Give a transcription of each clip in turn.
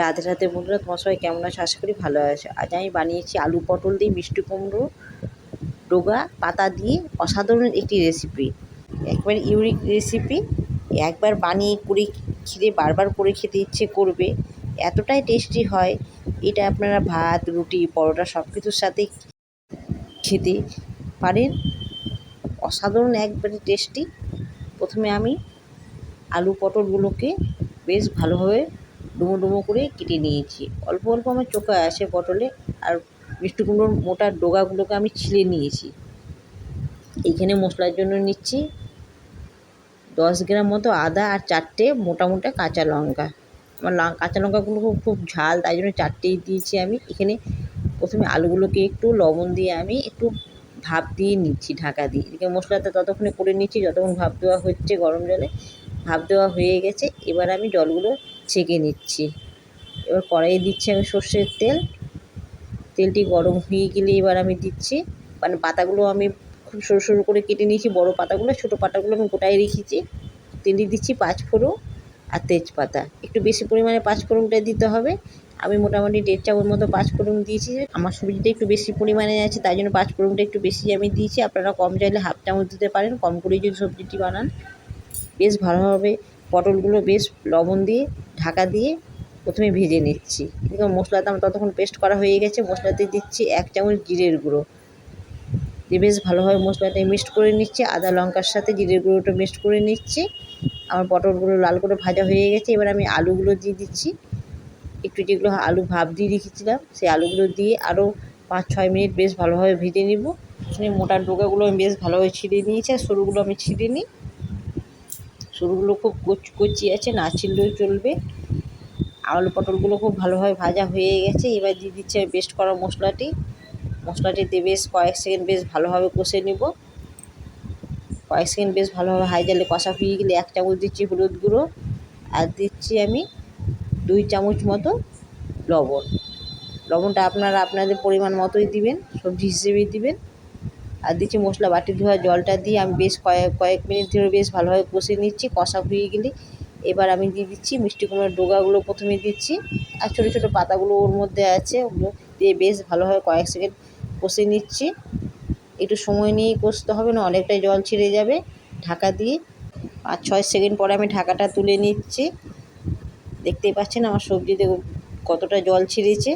রাধে রাধে বন্ধুরা তোমার সবাই কেমন আছে? আশা করি ভালো আছে। আজ আমি বানিয়েছি আলু পটল দিয়ে মিষ্টি কুমড়ো ডোগা পাতা দিয়ে অসাধারণ একটি রেসিপি একবার ইউনিক রেসিপি একবার বানিয়ে করে খেতে বারবার করে খেতে ইচ্ছে করবে। এতটাই টেস্টি হয়। এটা আপনারা ভাত, রুটি, পরোটা সব কিছুর সাথে খেতে পারেন। অসাধারণ একবারে টেস্টি প্রথমে আমি আলু পটলগুলোকে বেশ ভালোভাবে ডুমো ডুমো করে কেটে নিয়েছি। অল্প অল্প আমার চোখে আসে পটলে আর মিষ্টি কুমড়োর মোটা ডোগাগুলোকে আমি ছিলে নিয়েছি। এইখানে মশলার জন্য নিচ্ছি দশ গ্রাম মতো আদা আর চারটে মোটা মোটা কাঁচা লঙ্কা। আমার কাঁচা লঙ্কাগুলো খুব ঝাল, তাই জন্য চারটেই দিয়েছি আমি। এখানে প্রথমে আলুগুলোকে একটু লবণ দিয়ে আমি একটু ভাপ দিয়ে নিচ্ছি, ঢাকা দিয়ে। এদিকে মশলাটা ততক্ষণে করে নিচ্ছি, যতক্ষণ ভাপ দেওয়া হচ্ছে গরম জলে। ভাপ দেওয়া হয়ে গেছে। এবার আমি জলগুলো ছেঁকে নিচ্ছি। এবার কড়াইয়ে দিচ্ছি আমি সর্ষের তেল। তেলটি গরম হয়ে গেলে এবার আমি দিচ্ছি। মানে পাতাগুলো আমি খুব সরু সরু করে কেটে নিয়েছি, বড় পাতাগুলো, ছোটো পাতাগুলো আমি গোটায় রেখেছি। তেলটি দিচ্ছি পাঁচফোড়ন আর তেজপাতা। একটু বেশি পরিমাণে পাঁচফোড়নটা দিতে হবে। আমি মোটামুটি দেড় চামচ মতো পাঁচফোড়ন দিয়েছি। আমার সবজিটা একটু বেশি পরিমাণে আছে, তাই জন্য পাঁচফোড়নটা একটু বেশি আমি দিয়েছি। আপনারা কম চাইলে হাফ চামচ দিতে পারেন, কম করেই যদি সবজিটি বানান, বেশ ভালোভাবে পটলগুলো বেশ লবণ দিয়ে, ঢাকা দিয়ে প্রথমে ভেজে নিচ্ছি। এদিকে মশলাটা আমার ততক্ষণ পেস্ট করা হয়ে গেছে। মশলাতে দিচ্ছি এক চামচ জিরের গুঁড়ো। দিয়ে বেশ ভালোভাবে মশলাটা মিক্সড করে নিচ্ছি। আদা, লঙ্কার সাথে জিরের গুঁড়োটা মিক্সড করে নিচ্ছি। আমার পটলগুলো লাল করে ভাজা হয়ে গেছে। এবার আমি আলুগুলো দিয়ে দিচ্ছি। একটু যেগুলো আলু ভাপ দিয়ে রেখেছিলাম, সেই আলুগুলো দিয়ে আরও পাঁচ, ছয় মিনিট বেশ ভালোভাবে ভেজে নিব। মোটা ডোকাগুলো আমি বেশ ভালোভাবে ছিঁড়ে নিয়েছি। আর সরুগুলো আমি ছিঁড়ে নিই। সরুগুলো খুব কচি আছে, না ছিঁড়লেও চলবে। আলু পটলগুলো খুব ভালোভাবে ভাজা হয়ে গেছে। এবার দিয়ে দিচ্ছি আমি পেস্ট করা মশলাটি। মশলাটিতে বেশ কয়েক সেকেন্ড বেশ ভালোভাবে কষে নিব। কয়েক সেকেন্ড বেশ ভালোভাবে হাই জালে কষা হয়ে গেলে এক চামচ দিচ্ছি হলুদ গুঁড়ো আর দিচ্ছি আমি দুই চামচ মতো লবণ। লবণটা আপনারা আপনাদের পরিমাণ মতোই দিবেন, সবজি হিসেবেই দিবেন। আর দিচ্ছি মশলা বাটি ধোয়া, জলটা দিয়ে আমি বেশ কয়েক কয়েক মিনিট ধরে বেশ ভালোভাবে কষে নিচ্ছি, কষা হয়ে গেলে এবার আমি দিয়ে দিচ্ছি মিষ্টি কুমড়োর ডোগাগুলো প্রথমে দিচ্ছি আর ছোটো ছোটো পাতাগুলো ওর মধ্যে আছে, ওগুলো দিয়ে বেশ ভালোভাবে কয়েক সেকেন্ড কষে নিচ্ছি। একটু সময় নিয়েই কষতে হবে, না অনেকটাই জল ছেড়ে যাবে। ঢাকা দিয়ে পাঁচ, ছয় সেকেন্ড পরে আমি ঢাকাটা তুলে নিচ্ছি। দেখতেই পাচ্ছেন আমার সবজিতে কতটা জল ছিঁড়েছে।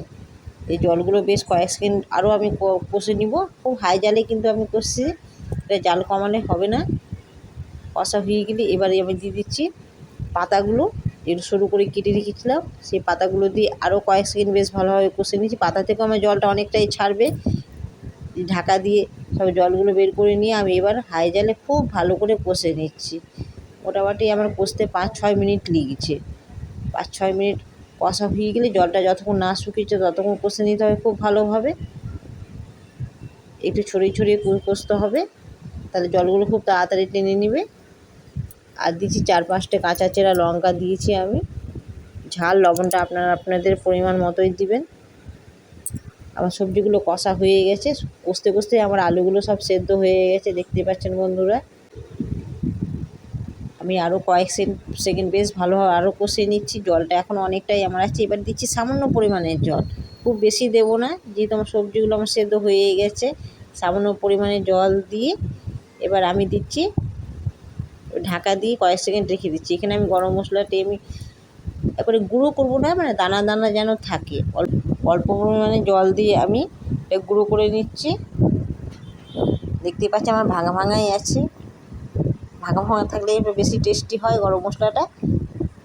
এই জলগুলো বেশ কয়েক সেকেন্ড আরও আমি কষে নিব খুব হাই জালে কিন্তু আমি কষছি। এটা জাল কমালে হবে না। কষা হয়ে গেলে এবারে আমি দিয়ে দিচ্ছি পাতাগুলো। একটু সরু করে কেটে রেখেছিলাম, সেই পাতাগুলো দিয়ে আরও কয়েক সেকেন্ড বেশ ভালোভাবে কষে নিচ্ছি। পাতা থেকে আমার জলটা অনেকটাই ছাড়বে। ঢাকা দিয়ে সব জলগুলো বের করে নিয়ে আমি এবার হাই জালে খুব ভালো করে কষে নিচ্ছি। মোটামুটি আমার কষতে পাঁচ ছয় মিনিট লেগেছে। পাঁচ ছয় মিনিট কষা হয়ে গেলে জলটা যতক্ষণ না শুকিয়েছে ততক্ষণ কষে নিতে হবে খুব ভালোভাবে। একটু ছড়িয়ে ছড়িয়ে কষতে হবে। তাহলে জলগুলো খুব তাড়াতাড়ি টেনে নেবে। আর দিয়েছি চার পাঁচটা কাঁচা চেরা লঙ্কা দিয়েছি আমি। ঝাল, লবণটা আপনারা আপনাদের পরিমাণ মতোই দিবেন। আমার সবজিগুলো কষা হয়ে গেছে। কষতে কষতে আমার আলুগুলো সব সেদ্ধ হয়ে গেছে। দেখতে পাচ্ছেন বন্ধুরা। আমি আরও কয়েক সেকেন্ড বেশ ভালোভাবে আরও কষে নিচ্ছি, জলটা এখন অনেকটাই আমার আছে। এবার দিচ্ছি সামান্য পরিমাণের জল। খুব বেশি দেবো না, যেহেতু আমার সবজিগুলো আমার সেদ্ধ হয়ে গেছে। সামান্য পরিমাণে জল দিয়ে এবার আমি দিচ্ছি, ঢাকা দিয়ে কয়েক সেকেন্ড রেখে দিচ্ছি। এখানে আমি গরম মশলাটি আমি একবারে গুঁড়ো করব না মানে দানা দানা যেন থাকে। অল্প পরিমাণে জল দিয়ে আমি গুঁড়ো করে নিচ্ছি। দেখতেই পাচ্ছি আমার ভাঙা ভাঙাই আছে। ভাঙা ভাঙা থাকলে বেশি টেস্টি হয় গরম মশলাটা।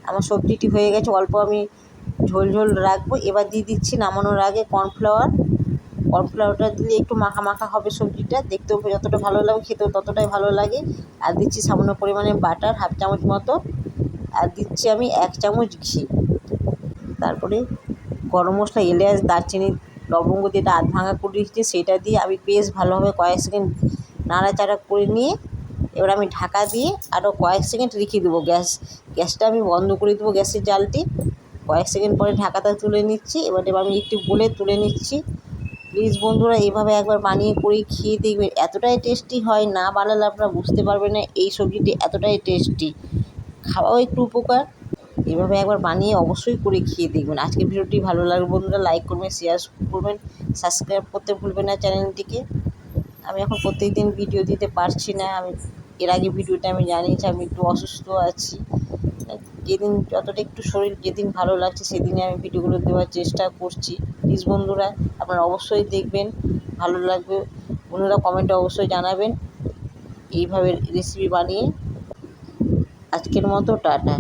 আমার সবজিটি হয়ে গেছে, অল্প আমি ঝোল ঝোল রাখব। এবার দিয়ে দিচ্ছি নামানোর আগে কর্নফ্লাওয়ার কর্নফ্লাওয়ারটা দিলে একটু মাখা মাখা হবে সবজিটা, দেখতেও যতটা ভালো লাগে, খেতেও ততটাই ভালো লাগে। আর দিচ্ছি সামান্য পরিমাণে বাটার হাফ চামচ মতো। আর দিচ্ছি আমি এক চামচ ঘি। তারপরে গরম মশলা, এলাচ, দারচিনি, লবঙ্গ যেটা আধ ভাঙা করে রেখেছি, সেটা দিয়ে আমি বেশ ভালোভাবে কয়েক সেকেন্ড নাড়াচাড়া করে নিয়ে এবার আমি ঢাকা দিয়ে আরও কয়েক সেকেন্ড রেখে দেবো গ্যাস, গ্যাসটা আমি বন্ধ করে দেবো গ্যাসের জালটি। কয়েক সেকেন্ড পরে ঢাকাটা তুলে নিচ্ছি, এবার এবার আমি একটু বলে তুলে নিচ্ছি। প্লিজ বন্ধুরা, এভাবে একবার বানিয়ে করেই খেয়ে দেখবেন, এতটাই টেস্টি হয়, না বানালে আপনারা বুঝতে পারবেন না এই সবজিটি এতটাই টেস্টি। খাওয়াও একটু উপকার। এভাবে একবার বানিয়ে অবশ্যই করে খেয়ে দেখবেন। আজকের ভিডিওটি ভালো লাগবে বন্ধুরা লাইক করবেন শেয়ার করবেন সাবস্ক্রাইব করতে ভুলবেন না চ্যানেলটিকে। আমি এখন প্রত্যেক দিন ভিডিও দিতে পারছি না, আমি এর আগে ভিডিওটা আমি জানিয়েছি, আমি একটু অসুস্থ আছি। যেদিন যতটা একটু শরীর যেদিন ভালো লাগছে সেদিনে আমি ভিডিওগুলো দেওয়ার চেষ্টা করছি। প্লিজ বন্ধুরা, আপনারা অবশ্যই দেখবেন, ভালো লাগবে। বন্ধুরা কমেন্টে অবশ্যই জানাবেন। এইভাবে রেসিপি বানিয়ে আজকের মতো, টাটা।